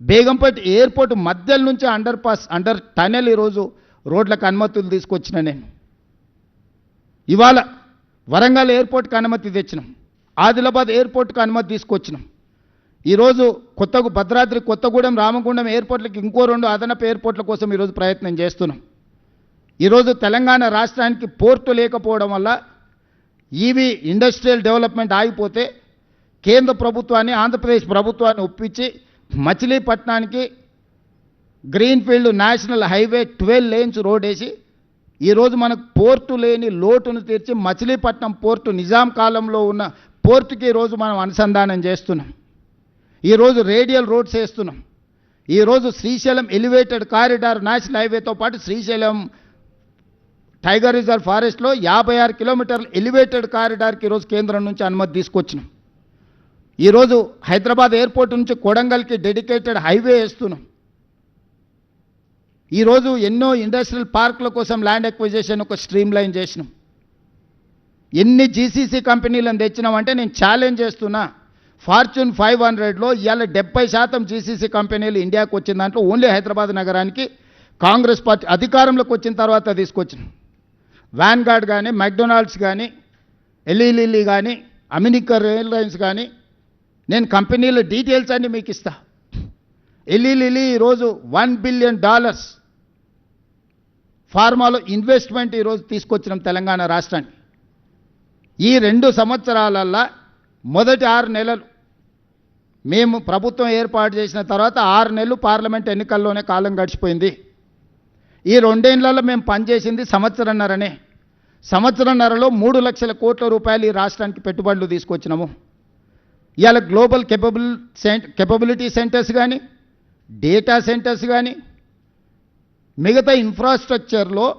Begumpet airport మధ్యలో నుంచి under pass under tunnel ఈరోజు రోడ్లకు అనుమతులు తీసుకొచ్చిన నేను. ఇవాళ వరంగల్ ఎయిర్పోర్ట్కి అనుమతి తెచ్చినాం. ఆదిలాబాద్ ఎయిర్పోర్ట్కి అనుమతి తీసుకొచ్చినాం. ఈరోజు కొత్త భద్రాద్రి కొత్తగూడెం రామగుండం ఎయిర్పోర్ట్లకు ఇంకో రెండు అదనపు ఎయిర్పోర్ట్ల కోసం ఈరోజు ప్రయత్నం చేస్తున్నాం. ఈరోజు తెలంగాణ రాష్ట్రానికి పోర్టు లేకపోవడం వల్ల ఈవీ ఇండస్ట్రియల్ డెవలప్మెంట్ ఆగిపోతే కేంద్ర ప్రభుత్వాన్ని ఆంధ్రప్రదేశ్ ప్రభుత్వాన్ని ఒప్పించి మచిలీపట్నానికి greenfield national highway twelve lanes road వేసి ఈరోజు మనకు పోర్టు లేని లోటును తీర్చి మచిలీపట్నం పోర్టు నిజాం కాలంలో ఉన్న పోర్టుకి ఈరోజు మనం అనుసంధానం చేస్తున్నాం. ఈరోజు రేడియల్ రోడ్స్ వేస్తున్నాం. ఈరోజు శ్రీశైలం ఎలివేటెడ్ కారిడార్ నేషనల్ హైవేతో పాటు శ్రీశైలం టైగర్ రిజర్వ్ ఫారెస్ట్లో యాభై ఆరు కిలోమీటర్ల ఎలివేటెడ్ కారిడార్కి ఈరోజు కేంద్రం నుంచి అనుమతి తీసుకొచ్చినాం. ఈరోజు హైదరాబాద్ ఎయిర్పోర్ట్ నుంచి కొడంగల్కి డెడికేటెడ్ హైవే వేస్తున్నాం. ఈరోజు ఎన్నో ఇండస్ట్రియల్ పార్కుల కోసం ల్యాండ్ ఎక్విజేషన్ ఒక స్ట్రీమ్ లైన్ చేసినాం. ఎన్ని జీసీసీ కంపెనీలను తెచ్చినామంటే నేను ఛాలెంజ్ చేస్తున్నా ఫార్చ్యూన్ ఫైవ్ హండ్రెడ్లో ఇవాళ డెబ్బై శాతం జీసీసీ కంపెనీలు ఇండియాకు వచ్చిన దాంట్లో ఓన్లీ హైదరాబాద్ నగరానికి కాంగ్రెస్ పార్టీ అధికారంలోకి వచ్చిన తర్వాత తీసుకొచ్చిన. వ్యాన్గార్డ్ కానీ మెక్డొనాల్డ్స్ కానీ ఎల్ఈలిల్లీ కానీ అమెరికా ఎయిర్లైన్స్ కానీ నేను కంపెనీలో డీటెయిల్స్ అన్నీ మీకు ఇస్తా ఎల్ఈలిల్లీ ఈరోజు వన్ బిలియన్ డాలర్స్ ఫార్మాలో ఇన్వెస్ట్మెంట్ ఈరోజు తీసుకొచ్చినాం తెలంగాణ రాష్ట్రానికి ఈ రెండు సంవత్సరాలల్లా మొదటి ఆరు నెలలు మేము ప్రభుత్వం ఏర్పాటు చేసిన తర్వాత ఆరు నెలలు పార్లమెంట్ ఎన్నికల్లోనే కాలం గడిచిపోయింది. ఈ రెండేళ్ళలో మేము పనిచేసింది సంవత్సరన్నరనే. సంవత్సరన్నరలో మూడు లక్షల కోట్ల రూపాయలు ఈ రాష్ట్రానికి పెట్టుబడులు తీసుకొచ్చినాము. ఇవాళ గ్లోబల్ కెపబుల్ కెపబిలిటీ సెంటర్స్ కానీ డేటా సెంటర్స్ కానీ మిగతా ఇన్ఫ్రాస్ట్రక్చర్లో